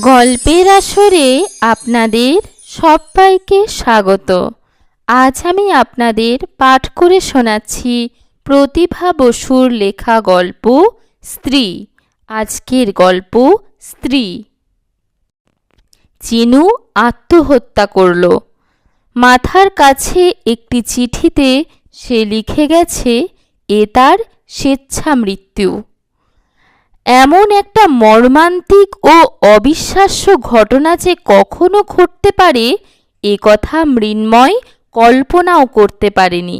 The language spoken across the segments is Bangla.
গল্পের আসরে আপনাদের সবাইকে স্বাগত। আজ আমি আপনাদের পাঠ করে শোনাচ্ছি প্রতিভা বসুর লেখা গল্প স্ত্রী, আজকের গল্প স্ত্রী। চিনু আত্মহত্যা করল। মাথার কাছে একটি চিঠিতে সে লিখে গেছে, এ তার স্বেচ্ছা মৃত্যু এমন একটা মর্মান্তিক ও অবিশ্বাস্য ঘটনা যে কখনো ঘটতে পারে, এ কথা মৃন্ময় কল্পনাও করতে পারেনি।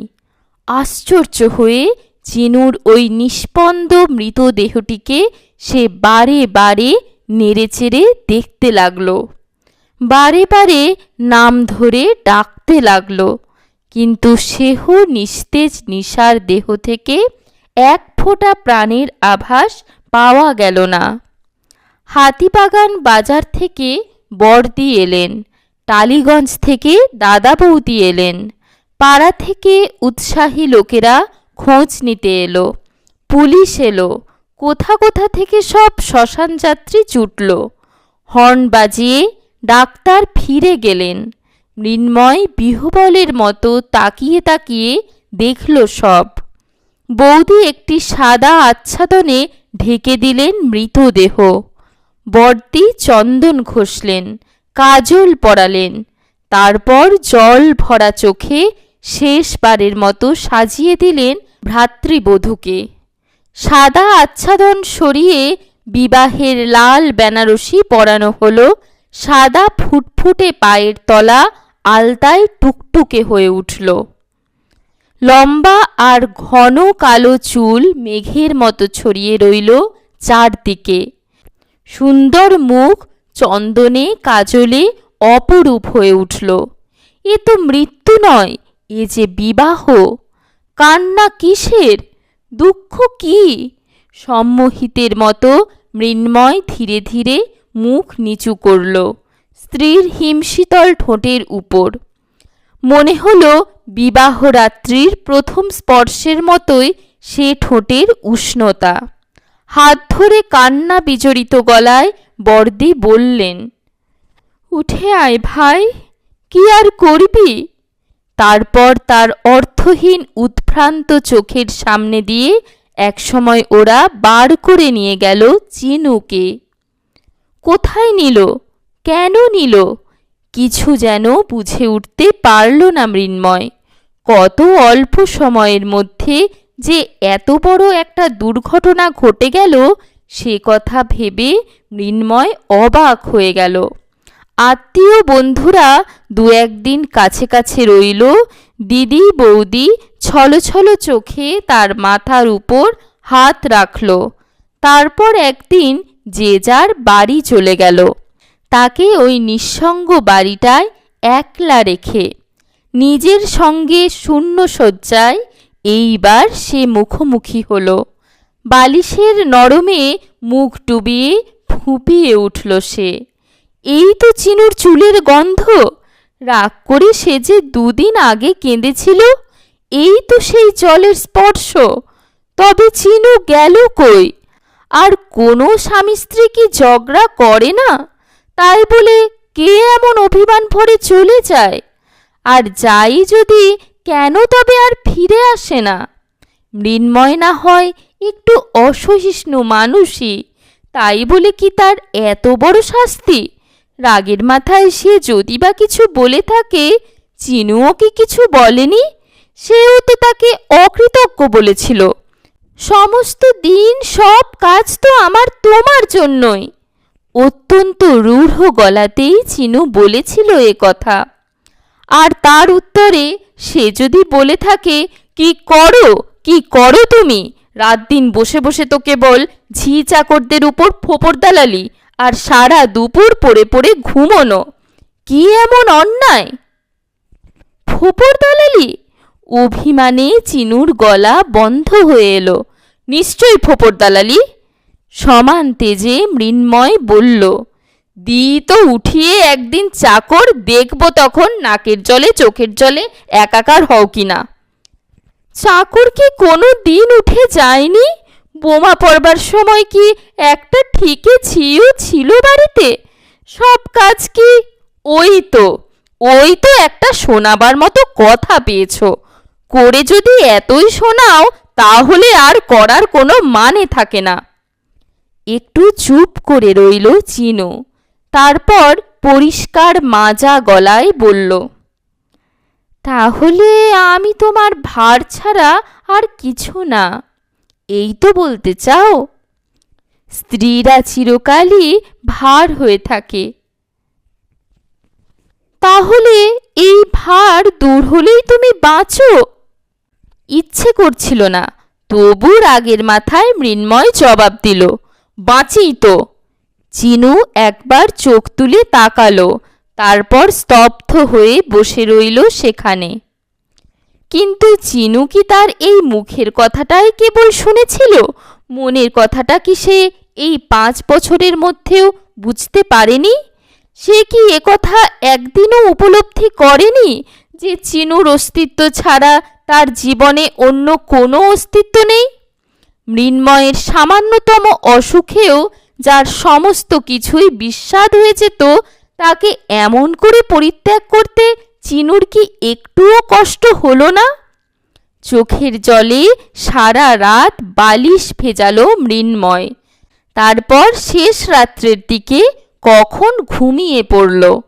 আশ্চর্য হয়ে চিনুর ওই নিষ্পন্দ মৃতদেহটিকে সে বারে বারে নেড়েচেড়ে দেখতে লাগল। বারে বারে নাম ধরে ডাকতে লাগল, কিন্তু সেহ নিস্তেজ নিশার দেহ থেকে এক ফোঁটা প্রাণের আভাস পাওয়া গেল না। হাতিবাগান বাজার থেকে বর্দি এলেন। টালিগঞ্জ থেকে দাদা বৌদি এলেন। পাড়া থেকে উৎসাহী লোকেরা খোঁজ নিতে এলো। পুলিশ এলো। কোথা কোথা থেকে সব শ্মশান যাত্রী জুটল। হর্ন বাজিয়ে ডাক্তার ফিরে গেলেন। মৃন্ময় বিহবলের মতো তাকিয়ে তাকিয়ে দেখল সব। বৌদি একটি সাদা আচ্ছাদনে ঢেকে দিলেন মৃতদেহ। বর্দি চন্দন ঘষলেন, কাজল পরালেন। তারপর জল ভরা চোখে শেষবারের মতো সাজিয়ে দিলেন ভ্রাতৃবধূকে। সাদা আচ্ছাদন সরিয়ে বিবাহের লাল বেনারসি পরানো হলো, সাদা ফুটফুটে পায়ের তলা আলতায় টুকটুকে হয়ে উঠল। লম্বা আর ঘন কালো চুল মেঘের মতো ছড়িয়ে রইল চারদিকে। সুন্দর মুখ, চন্দনে, কাজলে অপরূপ হয়ে উঠল। এ তো মৃত্যু নয়, এ যে বিবাহ। কান্না কিসের? দুঃখ কি? সম্মোহিতের মতো মৃন্ময় ধীরে ধীরে মুখ নিচু করল, স্ত্রীর হিমশীতল ঠোঁটের উপর। মনে হলো বিবাহ রাত্রির প্রথম স্পর্শের মতোই সে ঠোঁটের উষ্ণতা। হাত ধরে কান্না বিজড়িত গলায় বর্দি বললেন, উঠে আয় ভাই, কি আর করবি? তারপর তার অর্থহীন উৎভ্রান্ত চোখের সামনে দিয়ে একসময় ওরা বার করে নিয়ে গেল চিনুকে। কোথায় নিল? কেন নিল? কিছু যেন বুঝে উঠতে পারল না মৃন্ময়। কত অল্প সময়ের মধ্যে যে এত বড় একটা দুর্ঘটনা ঘটে গেল, সে কথা ভেবে মৃন্ময় অবাক হয়ে গেল। আত্মীয় বন্ধুরা দু একদিন কাছে কাছে রইল। দিদি, বৌদি ছলো ছলো চোখে তার মাথার উপর হাত রাখল। তারপর একদিন যে যার বাড়ি চলে গেল। তাকে ওই নিঃসঙ্গ বাড়িটায় একলা রেখে নিজের সঙ্গে শূন্য শয্যায় এইবার সে মুখোমুখি হল। বালিশের নরমে মুখ ডুবিয়ে ফুঁপিয়ে উঠল সে। এই তো চিনুর চুলের গন্ধ। রাগ করে সে যে দুদিন আগে কেঁদেছিল, এই তো সেই জলের স্পর্শ। তবে চিনু গেল কই? আর কোনো স্বামী স্ত্রী কি ঝগড়া করে না? তাই বলে কে এমন অভিমান ভরে চলে যায়? আর যাই যদি, কেন তবে আর ফিরে আসে না? মৃন্ময় না হয় একটু অসহিষ্ণু মানুষই। তাই বলে কি তার এত বড় শাস্তি? রাগের মাথায় সে যদি বা কিছু বলে থাকে, চিনুও কি কিছু বলেনি? সেও তো তাকে অকৃতজ্ঞ বলেছিল। সমস্ত দিন সব কাজ তো আমার তোমার জন্যই। অত্যন্ত রূঢ় গলাতেই চিনু বলেছিল এ কথা। আর তার উত্তরে, সে যদি বলে থাকে, কি করো? কি করো তুমি? রাত দিন বসে বসে তো কেবল ঝি চাকরদের উপর ফোপর দালালি আর সারা দুপুর পড়ে পড়ে ঘুমোনো। কি এমন অন্যায়? ফোপর দালালি? অভিমানে চিনুর গলা বন্ধ হয়ে এলো। নিশ্চয়ই ফোপর দালালি? সমান তেজে মৃন্ময় বলল দি তো উঠিয়ে একদিন চাকর দেখব তখন নাকের জলে, চোখের জলে, একাকার হও কিনা চাকর কি কোনো দিন উঠে যায়নি? বোমা পড়বার সময় কি একটা ঠিকে ঝিও ছিল বাড়িতে? সব কাজ কি ওই তো ওই তো একটা শোনাবার মতো কথা পেয়েছ। করে যদি এতই শোনাও, তাহলে আর করার কোনো মানে থাকে না। একটু চুপ করে রইল চিনো। তারপর পরিষ্কার মাজা গলায় বলল, তাহলে আমি তোমার ভার ছাড়া আর কিছু না। এই তো বলতে চাও? স্ত্রীরা চিরকালই ভার হয়ে থাকে। তাহলে এই ভার দূর হলেই তুমি বাঁচো? ইচ্ছে করছিল না, তবু রাগের মাথায় মৃন্ময় জবাব দিল বাঁচি তো। চিনু একবার চোখ তুলে তাকালো, তারপর স্তব্ধ হয়ে বসে রইল সেখানে। কিন্তু চিনু কি তার এই মুখের কথাটাই কেবল শুনেছিল? মনের কথাটা কি সে এই পাঁচ বছরের মধ্যেও বুঝতে পারেনি? সে কি একথা একদিনও উপলব্ধি করেনি যে চিনুর অস্তিত্ব ছাড়া তার জীবনে অন্য কোনো অস্তিত্ব নেই? মৃন্ময়ের সামান্যতম অসুখেও যার সমস্ত কিছুই বিস্বাদ হয়ে যেত, তাকে এমন করে পরিত্যাগ করতে চিনুর কি একটুও কষ্ট হলো না? চোখের জলে সারা রাত বালিশ ভেজালো মৃন্ময়। তারপর শেষ রাত্রের দিকে কখন ঘুমিয়ে পড়ল?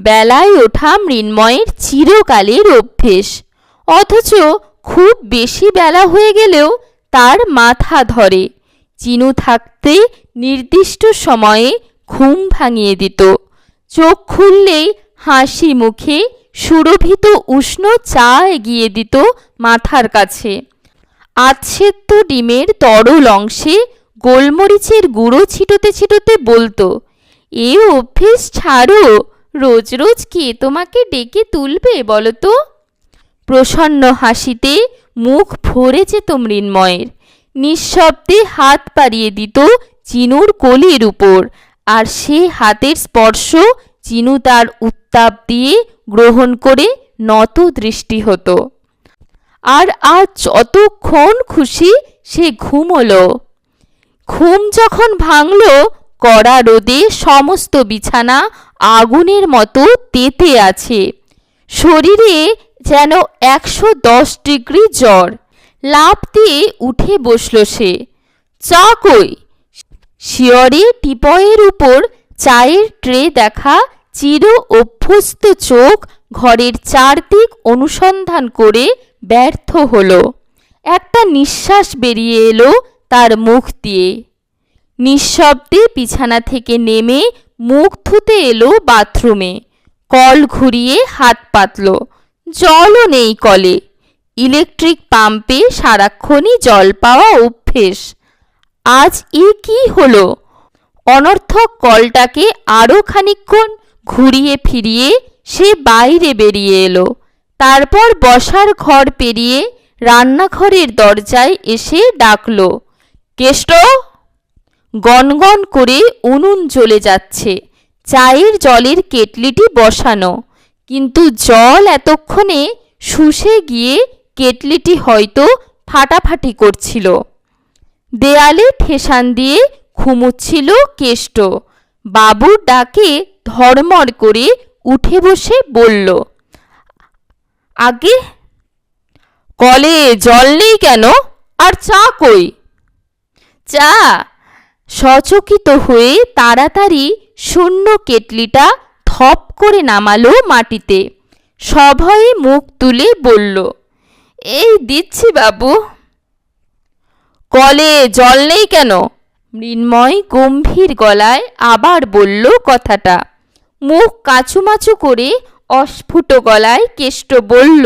বেলায় ওঠা মৃন্ময়ের চিরকালের অভ্যেস। অথচ খুব বেশি বেলা হয়ে গেলেও তার মাথা ধরে। চিনু থাকতে নির্দিষ্ট সময়ে ঘুম ভাঙিয়ে দিত। চোখ খুললেই হাসি মুখে সুরভিত উষ্ণ চা এগিয়ে দিত মাথার কাছে। আচ্ছেদ্য ডিমের তরল অংশে গোলমরিচের গুঁড়ো ছিটোতে ছিটোতে বলতো, এ অভ্যেস ছাড়ো, রোজ রোজ কে তোমাকে ডেকে তুলবে বলো তো প্রসন্ন হাসিতে মুখ ভরে যেত মৃন্ময়ের। নিঃশব্দে হাত পাড়িয়ে দিত চিনুর কলির উপর, আর সে হাতের স্পর্শ চিনু তার উত্তাপ দিয়ে গ্রহণ করে নত দৃষ্টি হতো। আর আজ যতক্ষণ খুশি সে ঘুমোলো। ঘুম যখন ভাঙল, কড়া রোদে সমস্ত বিছানা আগুনের মতো তেতে আছে। শরীরে যেন একশো দশ ডিগ্রি জ্বর। লাফ দিয়ে উঠে বসল সে। চা কই? শিয়রে টিপয়ের উপর চায়ের ট্রে দেখা চির অভ্যস্ত চোখ ঘরের চারদিক অনুসন্ধান করে ব্যর্থ হলো। একটা নিঃশ্বাস বেরিয়ে এলো তার মুখ দিয়ে। নিঃশব্দে বিছানা থেকে নেমে মুখ ধুতে এলো বাথরুমে। কল ঘুরিয়ে হাত পাতল। জলও নেই কলে। ইলেকট্রিক পাম্পে সারাক্ষণই জল পাওয়া অভ্যেস। আজ এ কি হলো? অনর্থক কলটাকে আরও খানিকক্ষণ ঘুরিয়ে ফিরিয়ে সে বাইরে বেরিয়ে এলো। তারপর বসার ঘর পেরিয়ে রান্নাঘরের দরজায় এসে ডাকল, কেষ্ট! গনগন করে উনুন জ্বলে যাচ্ছে। চায়ের জলের কেটলিটি বসানো। কিন্তু জল এতক্ষণে শুষে গিয়ে কেটলিটি হয়তো ফাটাফাটি করছিল। দেয়ালে ঠেসান দিয়ে ঘুমুচ্ছিল কেষ্ট। বাবুর ডাকে ধর্মর করে উঠে বসে বলল, আগে কলে জল নেই কেন? আর চা কই? চা? সচকিত হয়ে তাড়াতাড়ি শূন্য কেটলিটা থপ করে নামালো মাটিতে। সভয়ে মুখ তুলে বলল, এই দিচ্ছি বাবু। কলে জল নেই কেন? মৃন্ময় গম্ভীর গলায় আবার বলল কথাটা। মুখ কাচুমাচু করে অস্ফুট গলায় কেষ্ট বলল,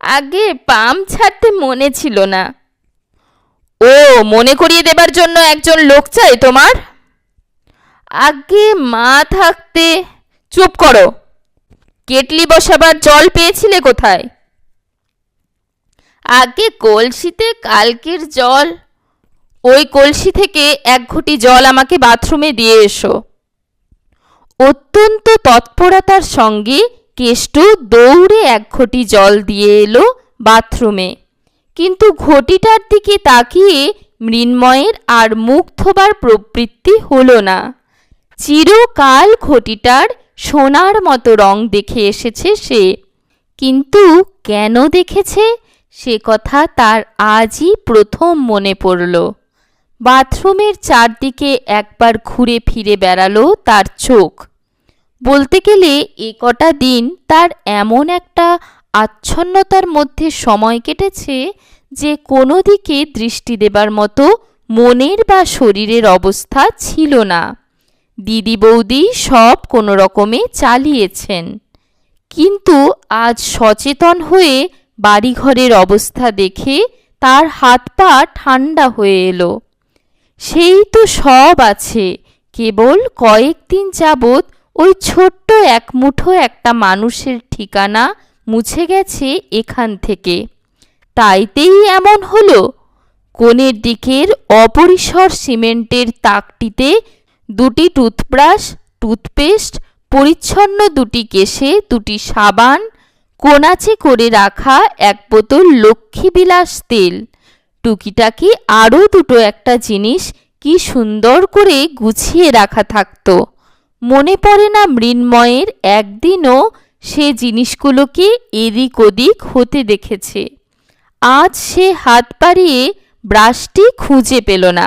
আগে পাম ছাড়তে মনে ছিল না। ও, মনে করিয়ে দেবার জন্য একজন লোক চাই তোমার? আগে মা থাকতে। চুপ করো। কেটলি বসাবার জল পেয়েছিলে কোথায়? আগে কলসিতে কালকের জল। ওই কলসি থেকে এক ঘটি জল আমাকে বাথরুমে দিয়ে এসো। অত্যন্ত তৎপরতার সঙ্গে কেষ্ট দৌড়ে এক ঘটি জল দিয়ে এলো বাথরুমে। কিন্তু ঘটিটার দিকে তাকিয়ে মৃন্ময়ের আর মুখ থোবার প্রবৃত্তি হলো না। চিরকাল ঘটিটার সোনার মতো রং দেখে এসেছে সে। কিন্তু কেন দেখেছে? সে কথা তার আজই প্রথম মনে পড়ল। বাথরুমের চারদিকে একবার ঘুরে ফিরে বেড়ালো তার চোখ। বলতে গেলে এ কটা দিন তার এমন একটা আচ্ছন্নতার মধ্যে সময় কেটেছে যে কোনো দিকে দৃষ্টি দেবার মতো মনের বা শরীরের অবস্থা ছিল না। দিদি বৌদি সব কোনো রকমে চালিয়েছেন। কিন্তু আজ সচেতন হয়ে বাড়িঘরের অবস্থা দেখে তার হাত পা ঠান্ডা হয়ে এলো। সেই তো সব আছে, কেবল কয়েকদিন যাবৎ ওই ছোট্ট এক মুঠো একটা মানুষের ঠিকানা মুছে গেছে এখান থেকে। তাইতেই এমন হলো। কোণের দিকের অপরিসর সিমেন্টের তাকটিতে দুটি টুথব্রাশ, টুথপেস্ট, পরিচ্ছন্ন দুটি কেশে দুটি সাবান, কোনাচে করে রাখা এক বোতল লক্ষ্মীবিলাস তেল। টুকিটাকি আরও দুটো একটা জিনিস কি সুন্দর করে গুছিয়ে রাখা থাকতো। মনে পড়ে না মৃন্ময়ের একদিনও সে জিনিসগুলোকে এদিক ওদিক হতে দেখেছে। আজ সে হাত পাড়িয়ে ব্রাশটি খুঁজে পেল না।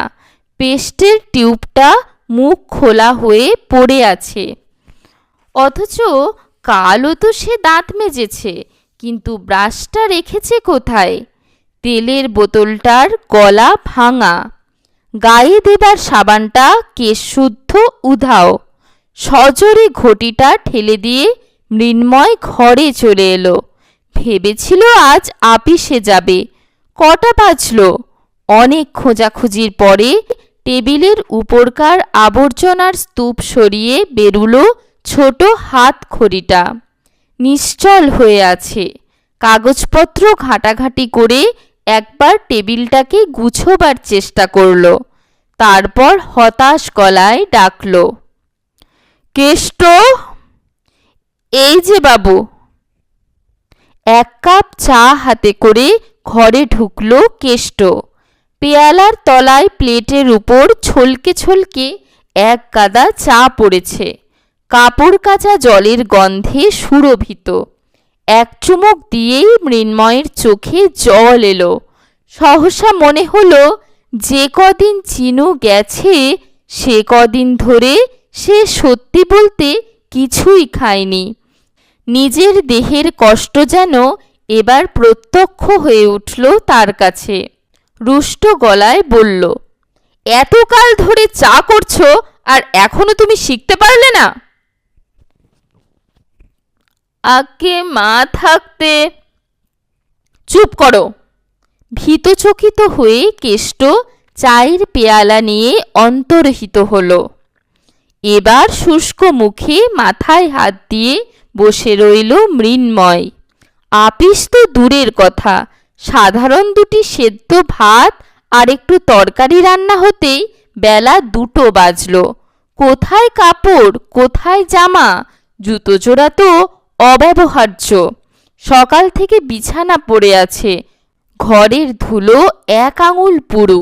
পেস্টের টিউবটা মুখ খোলা হয়ে পড়ে আছে। অথচ কালও তো সে দাঁত মেজেছে, কিন্তু ব্রাশটা রেখেছে কোথায়? তেলের বোতলটার গলা ভাঙা। গায়ে দেবার সাবানটা কেশ শুদ্ধ উধাও। সজোরে ঘটিটা ঠেলে দিয়ে মৃন্ময় ঘরে চলে এলো। ভেবেছিল আজ আপিসে যাবে। কটা বাজল? অনেক খোঁজাখুঁজির পরে টেবিলের উপরকার আবর্জনার স্তূপ সরিয়ে বেরুলো ছোট হাত খড়িটা। নিশ্চল হয়ে আছে। কাগজপত্র ঘাটাঘাটি করে একবার টেবিলটাকে গুছোবার চেষ্টা করল। তারপর হতাশ গলায় ডাকল, কেষ্ট, এই যে বাবু। এক কাপ চা হাতে করে ঘরে ঢুকলো কেষ্ট। পেয়ালার তলায় প্লেটের উপর ছলকে ছলকে এক গাদা চা পড়েছে। কাপড় কাচা জলের গন্ধে সুরভিত। এক চুমুক দিয়েই মৃন্ময়ের চোখে জল এলো। সহসা মনে হলো, যে কদিন চিনু গেছে, সে কদিন ধরে সে সত্যি বলতে কিছুই খায়নি। নিজের দেহের কষ্ট যেন এবার প্রত্যক্ষ হয়ে উঠল তার কাছে। রুষ্ট গলায় বলল, এতকাল ধরে চা করছ আর এখনও তুমি শিখতে পারলে না? আগে মা থাকতে চুপ করো। ভীতচকিত হয়ে কেষ্ট চায়ের পেয়ালা নিয়ে অন্তর্হিত হল। এবার শুষ্ক মুখে মাথায় হাত দিয়ে বসে রইল মৃন্ময়। আপিস তো দূরের কথা সাধারণ দুটি সেদ্ধ ভাত আর একটু তরকারি রান্না হতেই বেলা দুটো বাজলো। কোথায় কাপড়, কোথায় জামা? জুতো জোড়া তো অব্যবহার্য। সকাল থেকে বিছানা পড়ে আছে। ঘরের ধুলো এক আঙুল পুরু।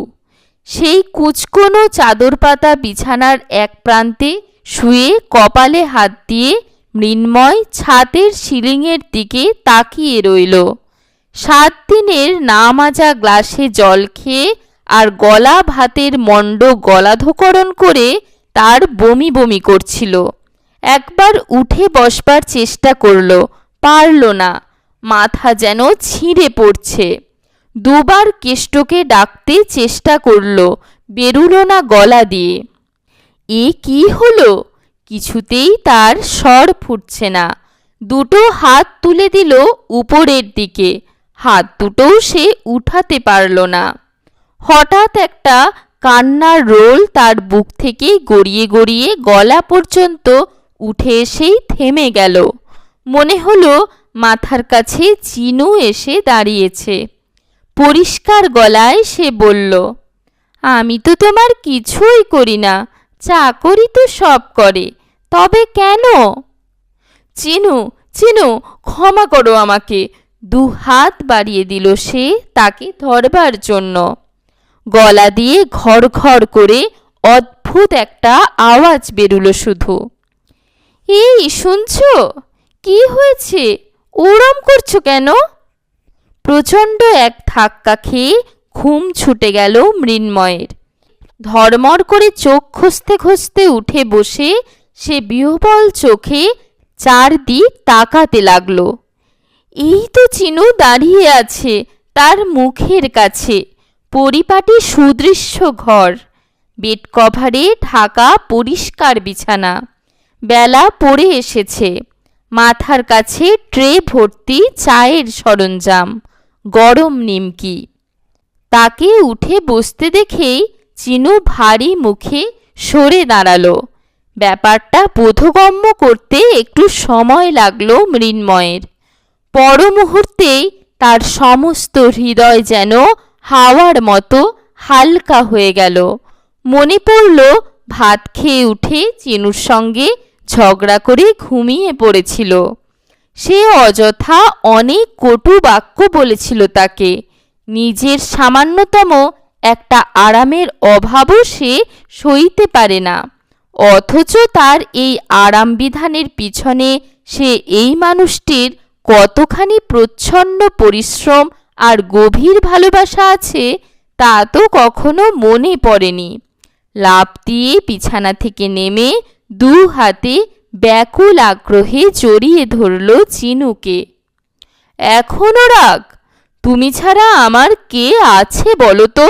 সেই কুচকোনো চাদর পাতা বিছানার এক প্রান্তে শুয়ে কপালে হাত দিয়ে মৃন্ময় ছাতের সিলিংয়ের দিকে তাকিয়ে রইল। সাত দিনের না মাজা গ্লাসে জল খেয়ে আর গলা ভাতের মণ্ড গলাধকরণ করে তার বমি বমি করছিল। একবার উঠে বসবার চেষ্টা করল, পারল না। মাথা যেন ছিঁড়ে পড়ছে। দুবার কেষ্টকে ডাকতে চেষ্টা করল, বেরুলো না গলা দিয়ে। এ কি হলো? কিছুতেই তার স্বর ফুটছে না। দুটো হাত তুলে দিল উপরের দিকে। হাত দুটোও সে উঠাতে পারল না। হঠাৎ একটা কান্নার রোল তার বুক থেকে গড়িয়ে গড়িয়ে গলা পর্যন্ত উঠে এসেই থেমে গেল। মনে হলো মাথার কাছে চিনু এসে দাঁড়িয়েছে। পরিষ্কার গলায় সে বলল, আমি তো তোমার কিছুই করি না চাকরি তো সব করে, তবে কেন? চিনু চিনু, ক্ষমা করো আমাকে দু হাত বাড়িয়ে দিল সে তাকে ধরবার জন্য। গলা দিয়ে ঘর ঘর করে অদ্ভুত একটা আওয়াজ বেরুলো শুধু। এই, শুনছো? কি হয়েছে? ওরম করছ কেন? প্রচণ্ড এক ধাক্কা খেয়ে ঘুম ছুটে গেল মৃন্ময়ের। ধর্মর করে চোখ খসতে খসতে উঠে বসে সে বিহবল চোখে চারদিক তাকাতে লাগল। এই তো চিনু দাঁড়িয়ে আছে তার মুখের কাছে। পরিপাটি সুদৃশ্য ঘর। বেড কভারে ঢাকা পরিষ্কার বিছানা। বেলা পড়ে এসেছে। মাথার কাছে ট্রে ভর্তি চায়ের সরঞ্জাম। গরম নিমকি। তাকে উঠে বসতে দেখেই চিনু ভারী মুখে সরে দাঁড়াল। ব্যাপারটা বোধগম্য করতে একটু সময় লাগল মৃন্ময়ের। পর মুহূর্তেই তার সমস্ত হৃদয় যেন হাওয়ার মতো হালকা হয়ে গেল। মনে পড়ল, ভাত খেয়ে উঠে চিনুর সঙ্গে ঝগড়া করে ঘুমিয়ে পড়েছিল। সে অযথা অনেক কটু বাক্য বলেছিল তাকে। নিজের সামান্যতম একটা আরামের অভাবও সে সইতে পারে না। অথচ তার এই আরাম বিধানের পিছনে সে এই মানুষটির কতখানি প্রচ্ছন্ন পরিশ্রম আর গভীর ভালোবাসা আছে, তা তো কখনো মনে পড়েনি। লাফ দিয়ে বিছানা থেকে নেমে দু হাতে ব্যাকুল আগ্রহে জড়িয়ে ধরল চিনুকে। এখনও রাগ? তুমি ছাড়া আমার কে আছে বলো তো?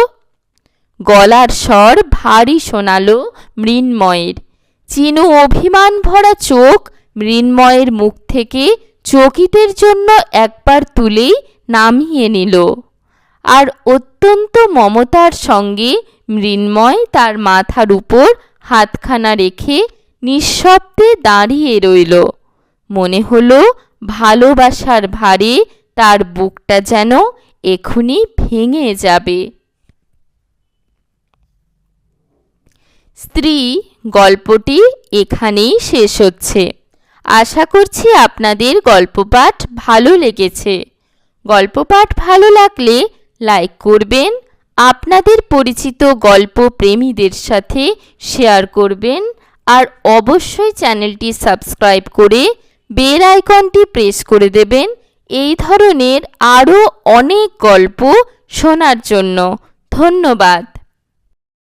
গলার স্বর ভারী শোনালো মৃন্ময়ের। চিনু অভিমান ভরা চোখ মৃন্ময়ের মুখ থেকে চকিতের জন্য একবার তুলেই নামিয়ে নিল। আর অত্যন্ত মমতার সঙ্গে মৃন্ময় তার মাথার উপর হাতখানা রেখে নিঃশব্দে দাঁড়িয়ে রইল। মনে হলো ভালোবাসার ভারে তার বুকটা যেন এখুনি ভেঙে যাবে। স্ত্রী, গল্পটি এখানেই শেষ হচ্ছে। আশা করছি আপনাদের গল্পপাঠ ভালো লেগেছে। গল্পপাঠ ভালো লাগলে লাইক করবেন, আপনাদের পরিচিত গল্প প্রেমীদের সাথে শেয়ার করবেন আর অবশ্যই চ্যানেলটি সাবস্ক্রাইব করে বেল আইকনটি প্রেস করে দেবেন এই ধরনের আরও অনেক গল্প শোনার জন্য। ধন্যবাদ।